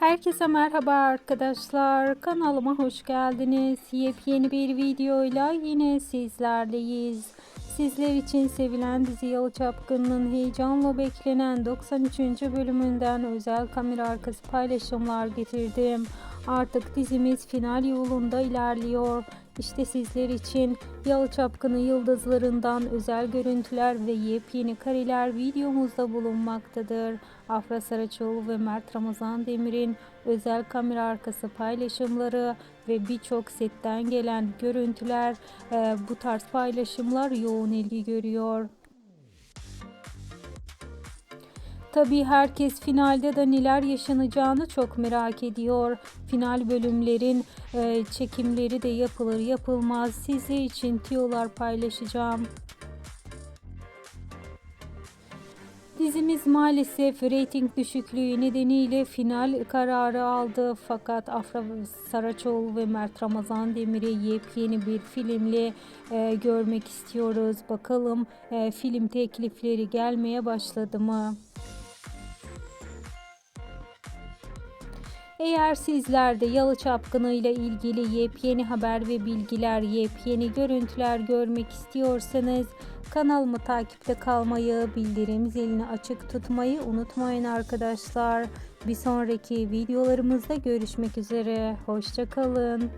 Herkese merhaba arkadaşlar. Kanalıma hoş geldiniz. Yepyeni bir videoyla yine sizlerleyiz. Sizler için sevilen dizi Yalı Çapkın'ın heyecanla beklenen 93. bölümünden özel kamera arkası paylaşımlar getirdim. Artık dizimiz final yolunda ilerliyor. İşte sizler için Yalı yıldızlarından özel görüntüler ve yepyeni kareler videomuzda bulunmaktadır. Afra Saraçoğlu ve Mert Ramazan Demir'in özel kamera arkası paylaşımları ve birçok setten gelen görüntüler e, bu tarz paylaşımlar yoğun ilgi görüyor. Tabii herkes finalde de neler yaşanacağını çok merak ediyor. Final bölümlerin e, çekimleri de yapılır yapılmaz sizler için tiyolar paylaşacağım. Dizimiz maalesef reyting düşüklüğü nedeniyle final kararı aldı. Fakat Afra Saraçoğlu ve Mert Ramazan Demir'i yepyeni bir filmle e, görmek istiyoruz. Bakalım e, film teklifleri gelmeye başladı mı? Eğer sizler de Yalı Çapkını ile ilgili yepyeni haber ve bilgiler, yepyeni görüntüler görmek istiyorsanız kanalımı takipte kalmayı, bildirim zilini açık tutmayı unutmayın arkadaşlar. Bir sonraki videolarımızda görüşmek üzere. Hoşçakalın.